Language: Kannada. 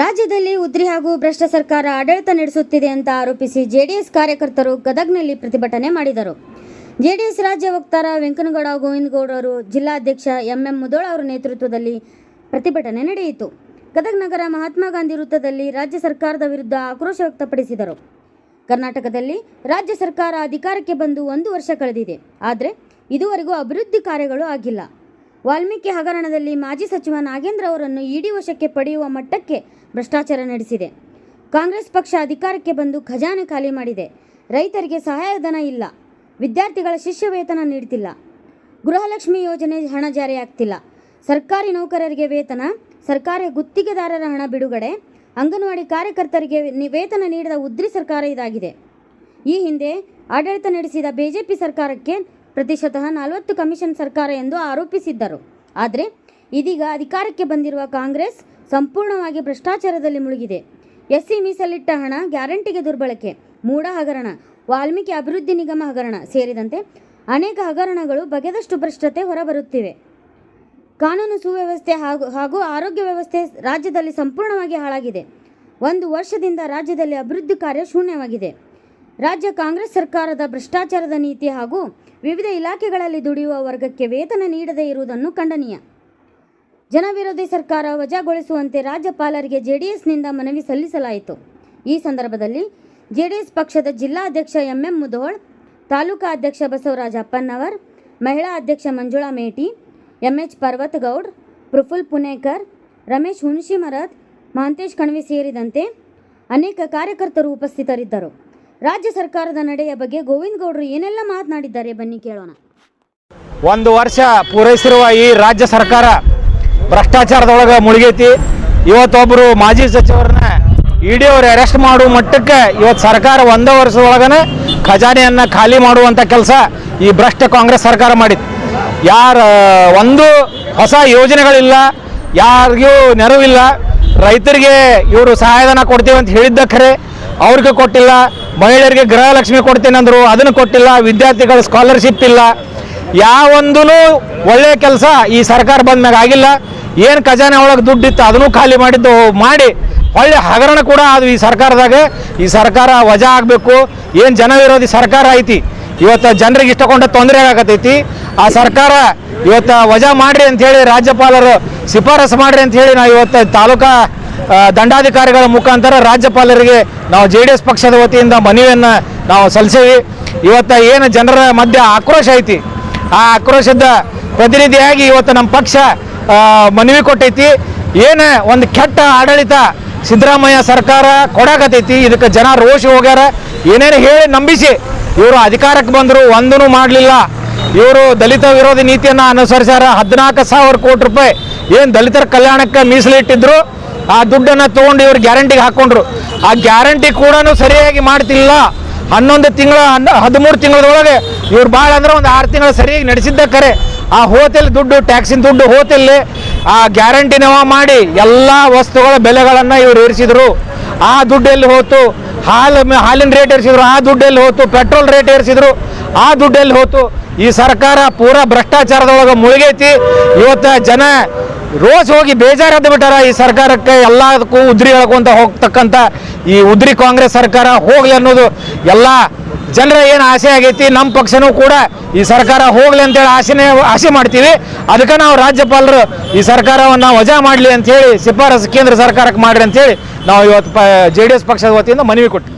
ರಾಜ್ಯದಲ್ಲಿ ಉದ್ರಿ ಹಾಗೂ ಭ್ರಷ್ಟ ಸರ್ಕಾರ ಆಡಳಿತ ನಡೆಸುತ್ತಿದೆ ಅಂತ ಆರೋಪಿಸಿ ಜೆಡಿಎಸ್ ಕಾರ್ಯಕರ್ತರು ಗದಗ್ನಲ್ಲಿ ಪ್ರತಿಭಟನೆ ಮಾಡಿದರು. ಜೆಡಿಎಸ್ ರಾಜ್ಯ ವಕ್ತಾರ ವೆಂಕನಗೌಡ ಗೋವಿಂದಗೌಡರು ಜಿಲ್ಲಾಧ್ಯಕ್ಷ ಎಂಎಂ ಮುದೋಳ ಅವರ ನೇತೃತ್ವದಲ್ಲಿ ಪ್ರತಿಭಟನೆ ನಡೆಯಿತು. ಗದಗ ನಗರ ಮಹಾತ್ಮ ಗಾಂಧಿ ವೃತ್ತದಲ್ಲಿ ರಾಜ್ಯ ಸರ್ಕಾರದ ವಿರುದ್ಧ ಆಕ್ರೋಶ ವ್ಯಕ್ತಪಡಿಸಿದರು. ಕರ್ನಾಟಕದಲ್ಲಿ ರಾಜ್ಯ ಸರ್ಕಾರ ಅಧಿಕಾರಕ್ಕೆ ಬಂದು ಒಂದು ವರ್ಷ ಕಳೆದಿದೆ. ಆದರೆ ಇದುವರೆಗೂ ಅಭಿವೃದ್ಧಿ ಕಾರ್ಯಗಳು ಆಗಿಲ್ಲ. ವಾಲ್ಮೀಕಿ ಹಗರಣದಲ್ಲಿ ಮಾಜಿ ಸಚಿವ ನಾಗೇಂದ್ರ ಅವರನ್ನು ಇಡಿ ವಶಕ್ಕೆ ಪಡೆಯುವ ಮಟ್ಟಕ್ಕೆ ಭ್ರಷ್ಟಾಚಾರ ನಡೆಸಿದೆ. ಕಾಂಗ್ರೆಸ್ ಪಕ್ಷ ಅಧಿಕಾರಕ್ಕೆ ಬಂದು ಖಜಾನೆ ಖಾಲಿ ಮಾಡಿದೆ. ರೈತರಿಗೆ ಸಹಾಯಧನ ಇಲ್ಲ. ವಿದ್ಯಾರ್ಥಿಗಳ ಶಿಷ್ಯ ವೇತನ ನೀಡ್ತಿಲ್ಲ. ಗೃಹಲಕ್ಷ್ಮಿ ಯೋಜನೆ ಹಣ ಜಾರಿಯಾಗ್ತಿಲ್ಲ. ಸರ್ಕಾರಿ ನೌಕರರಿಗೆ ವೇತನ, ಸರ್ಕಾರಿ ಗುತ್ತಿಗೆದಾರರ ಹಣ ಬಿಡುಗಡೆ, ಅಂಗನವಾಡಿ ಕಾರ್ಯಕರ್ತರಿಗೆ ವೇತನ ನೀಡಿದ ಉದ್ರಿ ಸರ್ಕಾರ ಇದಾಗಿದೆ. ಈ ಹಿಂದೆ ಆಡಳಿತ ನಡೆಸಿದ ಬಿಜೆಪಿ ಸರ್ಕಾರಕ್ಕೆ ಪ್ರತಿಶತಃ ನಲವತ್ತು ಕಮಿಷನ್ ಸರ್ಕಾರ ಎಂದು ಆರೋಪಿಸಿದ್ದರು. ಆದರೆ, ಇದೀಗ ಅಧಿಕಾರಕ್ಕೆ ಬಂದಿರುವ ಕಾಂಗ್ರೆಸ್ ಸಂಪೂರ್ಣವಾಗಿ ಭ್ರಷ್ಟಾಚಾರದಲ್ಲಿ ಮುಳುಗಿದೆ. ಎಸ್ಸಿ ಮೀಸಲಿಟ್ಟ ಹಣ ಗ್ಯಾರಂಟಿಗೆ ದುರ್ಬಳಕೆ ಮೂಡ ಹಗರಣ, ವಾಲ್ಮೀಕಿ ಅಭಿವೃದ್ಧಿ ನಿಗಮ ಹಗರಣ ಸೇರಿದಂತೆ ಅನೇಕ ಹಗರಣಗಳು ಬಗೆದಷ್ಟು ಭ್ರಷ್ಟತೆ ಹೊರಬರುತ್ತಿವೆ. ಕಾನೂನು ಸುವ್ಯವಸ್ಥೆ ಹಾಗೂ ಹಾಗೂ ಆರೋಗ್ಯ ವ್ಯವಸ್ಥೆ ರಾಜ್ಯದಲ್ಲಿ ಸಂಪೂರ್ಣವಾಗಿ ಹಾಳಾಗಿದೆ. ಒಂದು ವರ್ಷದಿಂದ ರಾಜ್ಯದಲ್ಲಿ ಅಭಿವೃದ್ಧಿ ಕಾರ್ಯ ಶೂನ್ಯವಾಗಿದೆ. ರಾಜ್ಯ ಕಾಂಗ್ರೆಸ್ ಸರ್ಕಾರದ ಭ್ರಷ್ಟಾಚಾರದ ನೀತಿ ಹಾಗೂ ವಿವಿಧ ಇಲಾಖೆಗಳಲ್ಲಿ ದುಡಿಯುವ ವರ್ಗಕ್ಕೆ ವೇತನ ನೀಡದೇ ಇರುವುದನ್ನು ಖಂಡನೀಯ. ಜನವಿರೋಧಿ ಸರ್ಕಾರ ವಜಾಗೊಳಿಸುವಂತೆ ರಾಜ್ಯಪಾಲರಿಗೆ ಜೆಡಿಎಸ್ನಿಂದ ಮನವಿ ಸಲ್ಲಿಸಲಾಯಿತು. ಈ ಸಂದರ್ಭದಲ್ಲಿ ಜೆಡಿಎಸ್ ಪಕ್ಷದ ಜಿಲ್ಲಾಧ್ಯಕ್ಷ ಎಂಎಂ ಮುದೋಳ್ ತಾಲೂಕಾ ಅಧ್ಯಕ್ಷ ಬಸವರಾಜ ಅಪ್ಪನ್ನವರ್, ಮಹಿಳಾ ಅಧ್ಯಕ್ಷ ಮಂಜುಳಾ ಮೇಟಿ, ಎಂಎಚ್ ಪರ್ವತ್ಗೌಡ್, ಪ್ರಫುಲ್ ಪುಣೇಕರ್ ರಮೇಶ್ ಹುಣಶಿಮರತ್ ಮಹಂತೇಶ್ ಕಣ್ವಿ ಸೇರಿದಂತೆ ಅನೇಕ ಕಾರ್ಯಕರ್ತರು ಉಪಸ್ಥಿತರಿದ್ದರು. ರಾಜ್ಯ ಸರ್ಕಾರದ ನಡೆಯ ಬಗ್ಗೆ ಗೋವಿಂದ ಗೌಡರು ಏನೆಲ್ಲ ಮಾತನಾಡಿದ್ದಾರೆ ಬನ್ನಿ ಕೇಳೋಣ. ಒಂದು ವರ್ಷ ಪೂರೈಸಿರುವ ಈ ರಾಜ್ಯ ಸರ್ಕಾರ ಭ್ರಷ್ಟಾಚಾರದೊಳಗೆ ಮುಳುಗೈತಿ. ಇವತ್ತೊಬ್ಬರು ಮಾಜಿ ಸಚಿವರನ್ನ ಇಡಿ ಅವರು ಅರೆಸ್ಟ್ ಮಾಡುವ ಮಟ್ಟಕ್ಕೆ ಇವತ್ತು ಸರ್ಕಾರ ಒಂದೇ ವರ್ಷದೊಳಗನೆ ಖಜಾನೆಯನ್ನು ಖಾಲಿ ಮಾಡುವಂಥ ಕೆಲಸ ಈ ಭ್ರಷ್ಟ ಕಾಂಗ್ರೆಸ್ ಸರ್ಕಾರ ಮಾಡಿತ್ತು. ಯಾರ, ಒಂದು ಹೊಸ ಯೋಜನೆಗಳಿಲ್ಲ, ಯಾರಿಗೂ ನೆರವಿಲ್ಲ. ರೈತರಿಗೆ ಇವರು ಸಹಾಯಧನ ಕೊಡ್ತೀವಿ ಅಂತ ಹೇಳಿದ್ದ ಖರೆ ಅವ್ರಿಗೆ ಕೊಟ್ಟಿಲ್ಲ. ಮಹಿಳೆಯರಿಗೆ ಗೃಹಲಕ್ಷ್ಮಿ ಕೊಡ್ತೀನಿ ಅಂದರು, ಅದನ್ನು ಕೊಟ್ಟಿಲ್ಲ, ವಿದ್ಯಾರ್ಥಿಗಳ ಸ್ಕಾಲರ್ಶಿಪ್ ಇಲ್ಲ. ಯಾವೊಂದೂ ಒಳ್ಳೆಯ ಕೆಲಸ ಈ ಸರ್ಕಾರ ಬಂದ ಮ್ಯಾಗ ಆಗಿಲ್ಲ. ಏನು ಖಜಾನೆ ಒಳಗೆ ದುಡ್ಡಿತ್ತು ಅದನ್ನು ಖಾಲಿ ಮಾಡಿದ್ದು ಮಾಡಿ. ಒಳ್ಳೆ ಹಗರಣ ಕೂಡ ಅದು ಈ ಸರ್ಕಾರದಾಗ. ಈ ಸರ್ಕಾರ ವಜಾ ಆಗಬೇಕು. ಏನು ಜನವಿರೋಧಿ ಸರ್ಕಾರ ಐತಿ. ಇವತ್ತು ಜನರಿಗೆ ಇಷ್ಟಕೊಂಡ ತೊಂದರೆ ಆಗತೈತಿ ಆ ಸರ್ಕಾರ ಇವತ್ತು ವಜಾ ಮಾಡ್ರಿ ಅಂತ ಹೇಳಿ ರಾಜ್ಯಪಾಲರು ಶಿಫಾರಸು ಮಾಡ್ರಿ ಅಂತ ಹೇಳಿ ನಾವು ಇವತ್ತು ತಾಲೂಕಾ ದಂಡಾಧಿಕಾರಿಗಳ ಮುಖಾಂತರ ರಾಜ್ಯಪಾಲರಿಗೆ ನಾವು ಜೆ ಪಕ್ಷದ ವತಿಯಿಂದ ಮನವಿಯನ್ನು ನಾವು ಸಲ್ಲಿಸೇವಿ. ಇವತ್ತು ಏನು ಜನರ ಮಧ್ಯೆ ಆಕ್ರೋಶ ಐತಿ. ಆ ಆಕ್ರೋಶದ ಪ್ರತಿನಿಧಿಯಾಗಿ ಇವತ್ತು ನಮ್ಮ ಪಕ್ಷ ಮನವಿ ಕೊಟ್ಟೈತಿ. ಏನು ಒಂದು ಕೆಟ್ಟ ಆಡಳಿತ ಸಿದ್ದರಾಮಯ್ಯ ಸರ್ಕಾರ ಕೊಡಾಕತೈತಿ ಇದಕ್ಕೆ ಜನ ರೋಷಿ ಹೋಗ್ಯಾರ. ಏನೇನು ಹೇಳಿ ನಂಬಿಸಿ ಇವರು ಅಧಿಕಾರಕ್ಕೆ ಬಂದರು ಒಂದೂ ಮಾಡಲಿಲ್ಲ. ಇವರು ದಲಿತ ವಿರೋಧಿ ನೀತಿಯನ್ನು ಅನುಸರಿಸ್ಯಾರ. ಹದಿನಾಲ್ಕು ಸಾವಿರ ಕೋಟಿ ರೂಪಾಯಿ ಏನು ದಲಿತರ ಕಲ್ಯಾಣಕ್ಕೆ ಮೀಸಲಿಟ್ಟಿದ್ರು. ಆ ದುಡ್ಡನ್ನು ತೊಗೊಂಡು ಇವರು ಗ್ಯಾರಂಟಿಗೆ ಹಾಕೊಂಡ್ರು. ಆ ಗ್ಯಾರಂಟಿ ಕೂಡ ಸರಿಯಾಗಿ ಮಾಡ್ತಿಲ್ಲ. ಹನ್ನೊಂದು ತಿಂಗಳ ಹನ್ನ ಹದಿಮೂರು ತಿಂಗಳದೊಳಗೆ ಇವ್ರು ಭಾಳ ಅಂದ್ರೆ ಒಂದು ಆರು ತಿಂಗಳು ಸರಿಯಾಗಿ ನಡೆಸಿದ್ದ ಕರೆ. ಆ ಹೋಟೆಲ್ ದುಡ್ಡು, ಟ್ಯಾಕ್ಸಿನ ದುಡ್ಡು ಹೋಟೆಲ್ ಆ ಗ್ಯಾರಂಟಿ ನವ ಮಾಡಿ ಎಲ್ಲ ವಸ್ತುಗಳ ಬೆಲೆಗಳನ್ನು ಇವ್ರು ಏರಿಸಿದ್ರು. ಆ ದುಡ್ಡು ಎಲ್ಲಿ ಹೋತು, ಹಾಲು ಹಾಲಿನ ರೇಟ್ ಏರಿಸಿದ್ರು, ಆ ದುಡ್ಡು ಎಲ್ಲಿ ಹೋತು, ಪೆಟ್ರೋಲ್ ರೇಟ್ ಏರಿಸಿದ್ರು, ಆ ದುಡ್ಡು ಎಲ್ಲಿ ಹೋತು. ಈ ಸರ್ಕಾರ ಪೂರಾ ಭ್ರಷ್ಟಾಚಾರದೊಳಗೆ ಮುಳುಗೈತಿ. ಇವತ್ತು ಜನ ರೋಸ್ ಹೋಗಿ ಬೇಜಾರಾದ ಬಿಟ್ಟಾರ ಈ ಸರ್ಕಾರಕ್ಕೆ ಎಲ್ಲದಕ್ಕೂ ಉದ್ರಿ ಹೇಳ್ಕೊಂತ ಹೋಗ್ತಕ್ಕಂಥ ಈ ಉದ್ರಿ ಕಾಂಗ್ರೆಸ್ ಸರ್ಕಾರ ಹೋಗ್ಲಿ ಅನ್ನೋದು ಎಲ್ಲ ಜನರ ಏನು ಆಸೆ ಆಗೈತಿ ನಮ್ಮ ಪಕ್ಷನೂ ಕೂಡ ಈ ಸರ್ಕಾರ ಹೋಗ್ಲಿ ಅಂತೇಳಿ ಆಸೆನೇ, ಆಸೆ ಮಾಡ್ತೀವಿ. ಅದಕ್ಕೆ ನಾವು ರಾಜ್ಯಪಾಲರು ಈ ಸರ್ಕಾರವನ್ನು ವಜಾ ಮಾಡಲಿ ಅಂತೇಳಿ ಶಿಫಾರಸು ಕೇಂದ್ರ ಸರ್ಕಾರಕ್ಕೆ ಮಾಡ್ರಿ ಅಂತೇಳಿ ನಾವು ಇವತ್ತು ಜೆ ಡಿ ಎಸ್ ಪಕ್ಷದ ವತಿಯಿಂದ ಮನವಿ ಕೊಟ್ಟು